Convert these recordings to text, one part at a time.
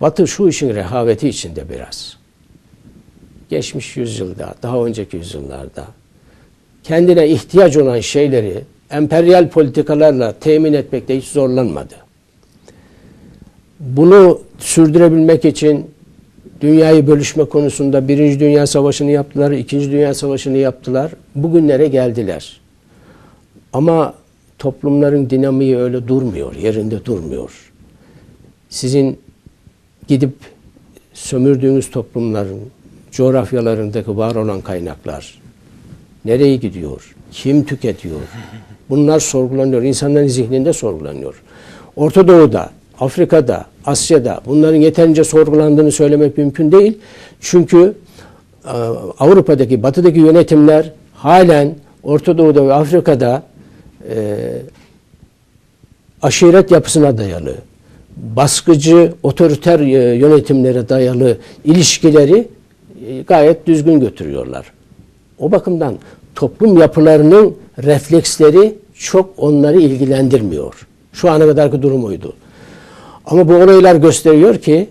Batı şu işin rehaveti içinde biraz. Geçmiş yüzyılda, daha önceki yüzyıllarda kendine ihtiyaç olan şeyleri emperyal politikalarla temin etmekte hiç zorlanmadı. Bunu sürdürebilmek için dünyayı bölüşme konusunda Birinci Dünya Savaşı'nı yaptılar, İkinci Dünya Savaşı'nı yaptılar. Bugünlere geldiler. Ama toplumların dinamiği öyle durmuyor, yerinde durmuyor. Sizin gidip sömürdüğünüz toplumların coğrafyalarındaki var olan kaynaklar nereye gidiyor? Kim tüketiyor? Bunlar sorgulanıyor. İnsanların zihninde sorgulanıyor. Orta Doğu'da, Afrika'da, Asya'da bunların yeterince sorgulandığını söylemek mümkün değil. Çünkü e, Avrupa'daki, Batı'daki yönetimler halen Orta Doğu'da ve Afrika'da e, aşiret yapısına dayalı, baskıcı, otoriter e, yönetimlere dayalı ilişkileri e, gayet düzgün götürüyorlar. O bakımdan toplum yapılarının refleksleri çok onları ilgilendirmiyor. Şu ana kadarki durum oydu. Ama bu olaylar gösteriyor ki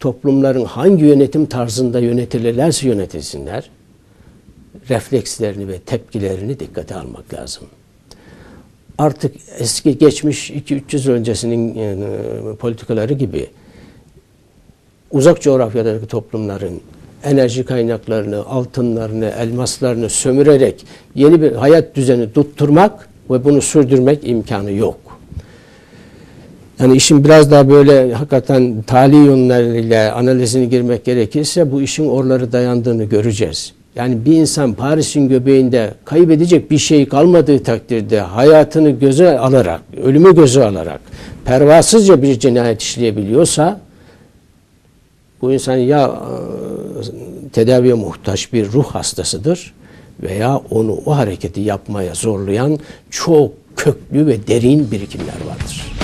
toplumların hangi yönetim tarzında yönetilirlerse yönetilsinler reflekslerini ve tepkilerini dikkate almak lazım. Artık eski geçmiş 2-300 öncesinin e, politikaları gibi uzak coğrafyadaki toplumların enerji kaynaklarını, altınlarını, elmaslarını sömürerek yeni bir hayat düzeni tutturmak ve bunu sürdürmek imkanı yok. Yani işin biraz daha böyle hakikaten tali yönleriyle analizini girmek gerekirse bu işin oraları dayandığını göreceğiz. Yani bir insan Paris'in göbeğinde kaybedecek bir şey kalmadığı takdirde hayatını göze alarak, ölümü göze alarak pervasızca bir cinayet işleyebiliyorsa bu insan ya e, tedaviye muhtaç bir ruh hastasıdır veya onu o hareketi yapmaya zorlayan çok köklü ve derin birikimler vardır.